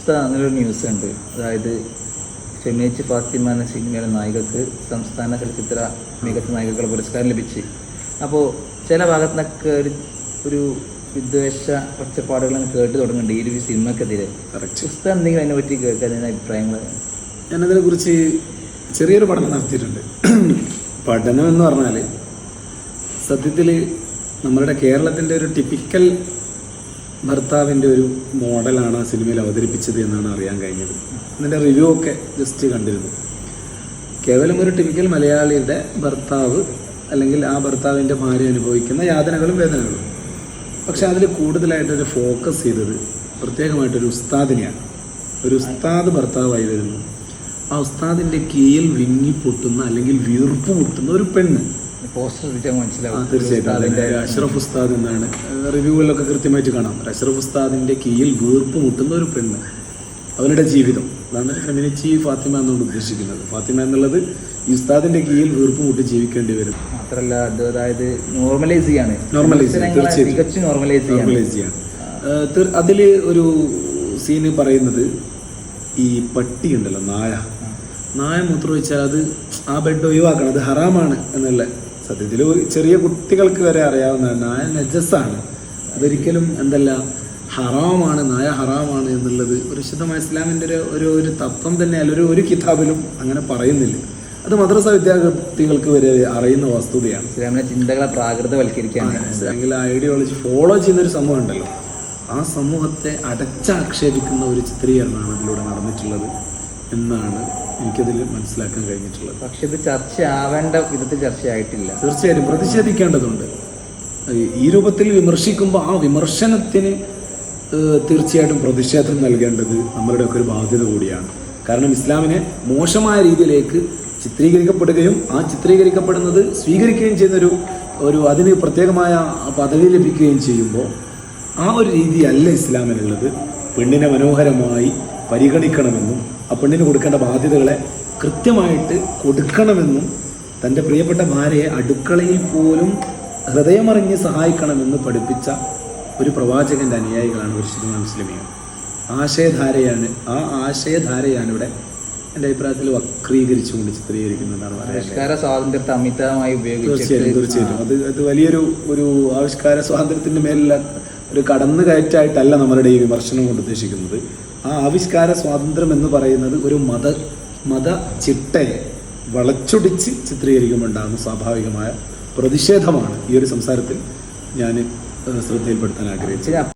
ഉസ്താദ് അങ്ങനൊരു ന്യൂസ് ഉണ്ട്. അതായത് ഷെമീച്ച് ഫാത്തിമ എന്ന സിനിമയിലെ നായികക്ക് സംസ്ഥാന ചലച്ചിത്ര മികച്ച നായികക്കുള്ള പുരസ്കാരം ലഭിച്ച്. അപ്പോൾ ചില ഭാഗത്തു നിന്നൊക്കെ ഒരു ഒരു വിദ്വേഷ ഒച്ചപ്പാടുകൾ കേട്ട് തുടങ്ങുന്നുണ്ട് ഈ ഒരു സിനിമക്കെതിരെ. ഉസ്താദ് എന്തെങ്കിലും അതിനെ പറ്റി കേൾക്കാൻ അഭിപ്രായങ്ങൾ? ഞാനതിനെ കുറിച്ച് ചെറിയൊരു പഠനം നടത്തിയിട്ടുണ്ട്. പഠനം എന്ന് പറഞ്ഞാൽ സത്യത്തിൽ നമ്മളുടെ കേരളത്തിന്റെ ഒരു ടിപ്പിക്കൽ ഭർത്താവിന്റെ ഒരു മോഡലാണ് ആ സിനിമയിൽ അവതരിപ്പിച്ചത് എന്നാണ് അറിയാൻ കഴിഞ്ഞത്. അതിന്റെ റിവ്യൂ ഒക്കെ ജസ്റ്റ് കണ്ടിരുന്നു. കേവലം ഒരു ടിപ്പിക്കൽ മലയാളിയുടെ ഭർത്താവ് അല്ലെങ്കിൽ ആ ഭർത്താവിന്റെ ഭാര്യ അനുഭവിക്കുന്ന യാതനകളും വേദനകളും. പക്ഷെ അതിൽ കൂടുതലായിട്ടൊരു ഫോക്കസ് ചെയ്തത് പ്രത്യേകമായിട്ടൊരു ഉസ്താദിനെയാണ്. ഒരു ഉസ്താദ് ഭർത്താവായി വരുന്നു. ആ ഉസ്താദിന്റെ കീഴിൽ വിങ്ങിപ്പൊട്ടുന്ന അല്ലെങ്കിൽ വീർപ്പ് മുട്ടുന്ന ഒരു പെണ്ണ്. പോസ്റ്റർ ആ, മനസ്സിലാവും. തീർച്ചയായിട്ടും. അതിന്റെ അഷ്റഫ് ഉസ്താദ് എന്നാണ്. റിവ്യൂകളിലൊക്കെ കൃത്യമായിട്ട് കാണാം. അഷ്റഫ് ഉസ്താദിന്റെ കീഴിൽ വീർപ്പ് മുട്ടുന്ന ഒരു പെണ്ണ്. അവരുടെ ജീവിതം. അതാണ് ഫെമിനിറ്റി ഫാത്തിമ എന്നുകൊണ്ട് ഉദ്ദേശിക്കുന്നത്. ഫാത്തിമ എന്നുള്ളത് ഈ ഉസ്താദിന്റെ കീഴിൽ വീർപ്പ് മുട്ടി ജീവിക്കേണ്ടി വരും. മാത്രമല്ല അതായത് നോർമലൈസ് ചെയ്യാണ്. നോർമലൈസ് തീർച്ചയായിട്ടും. നോർമലൈസ് നോർമലൈസ് ചെയ്യാണ്. അതിൽ ഒരു സീന് പറയുന്നത് ഈ പട്ടി ഉണ്ടല്ലോ നായ. നായ മൂത്രമൊഴിച്ചാൽ അത് ആ ബെഡ് ഒഴിവാക്കണം. അത് ഹറാമാണ് എന്നുള്ള സത്യത്തിൽ ചെറിയ കുട്ടികൾക്ക് വരെ അറിയാവുന്ന നായ നജസ്സാണ്. അതൊരിക്കലും എന്തല്ല ഹറാമാണ് നായ ഹറാമാണ് എന്നുള്ളത് ഒരു ശുദ്ധമായ ഇസ്ലാമിന്റെ ഒരു ഒരു ഒരു തത്വം തന്നെയല്ല ഒരു ഒരു കിതാബിലും അങ്ങനെ പറയുന്നില്ല. അത് മദ്രസ വിദ്യാർത്ഥികൾക്ക് വരെ അറിയുന്ന വസ്തുതയാണ്. ഇസ്ലാമിലെ ചിന്തകളെ പ്രാകൃതവൽക്കരിക്കാണ് അല്ലെങ്കിൽ ആ ഐഡിയോളജി ഫോളോ ചെയ്യുന്ന ഒരു സമൂഹം ഉണ്ടല്ലോ ആ സമൂഹത്തെ അടച്ചാക്ഷേപിക്കുന്ന ഒരു ചിത്രീകരണമാണ് അതിലൂടെ നടന്നിട്ടുള്ളത് എന്നാണ് എനിക്കതിൽ മനസ്സിലാക്കാൻ കഴിഞ്ഞിട്ടുള്ളത്. പക്ഷെ ഇത് ചർച്ച ആവേണ്ട വിധത്തിൽ ചർച്ചയായിട്ടില്ല. തീർച്ചയായും പ്രതിഷേധിക്കേണ്ടതുണ്ട്. ഈ രൂപത്തിൽ വിമർശിക്കുമ്പോൾ ആ വിമർശനത്തിന് തീർച്ചയായിട്ടും പ്രതിഷേധം നൽകേണ്ടത് നമ്മളുടെയൊക്കെ ഒരു ബാധ്യത കൂടിയാണ്. കാരണം ഇസ്ലാമിനെ മോശമായ രീതിയിലേക്ക് ചിത്രീകരിക്കപ്പെടുകയും ആ ചിത്രീകരിക്കപ്പെടുന്നത് സ്വീകരിക്കുകയും ചെയ്യുന്നൊരു ഒരു അതിന് പ്രത്യേകമായ പദവി ലഭിക്കുകയും ചെയ്യുമ്പോൾ ആ ഒരു രീതിയല്ല ഇസ്ലാമിനുള്ളത്. പെണ്ണിനെ മനോഹരമായി പരിഗണിക്കണമെന്നും ആ പെണ്ണിന് കൊടുക്കേണ്ട ബാധ്യതകളെ കൃത്യമായിട്ട് കൊടുക്കണമെന്നും തന്റെ പ്രിയപ്പെട്ട ഭാര്യയെ അടുക്കളയിൽ പോലും ഹൃദയമറിഞ്ഞ് സഹായിക്കണമെന്ന് പഠിപ്പിച്ച ഒരു പ്രവാചകന്റെ അനുയായികളാണ് പരിശുദ്ധ മുസ്ലിമികൾ ആശയധാരയാണ് ആ ആശയധാരയാണ് ഇവിടെ എന്റെ അഭിപ്രായത്തിൽ വക്രീകരിച്ചുകൊണ്ട് ചിത്രീകരിക്കുന്നതാണ് ആവിഷ്കാര സ്വാതന്ത്ര്യത്തെ അമിതമായി തീർച്ചയായിട്ടും അത് അത് വലിയൊരു ഒരു ആവിഷ്കാര സ്വാതന്ത്ര്യത്തിന്റെ മേലുള്ള ഒരു കടന്നു കയറ്റായിട്ടല്ല നമ്മളുടെ ഈ വിമർശനം കൊണ്ട് ഉദ്ദേശിക്കുന്നത്. ആ ആവിഷ്കാര സ്വാതന്ത്ര്യം എന്ന് പറയുന്നത് ഒരു മത മത ചിട്ടയെ വളച്ചൊടിച്ച് ചിത്രീകരിക്കുമ്പോണ്ടാകുന്ന സ്വാഭാവികമായ പ്രതിഷേധമാണ് ഈ ഒരു സംസാരത്തിൽ ഞാൻ ശ്രദ്ധയിൽപ്പെടുത്താൻ ആഗ്രഹിച്ചത്.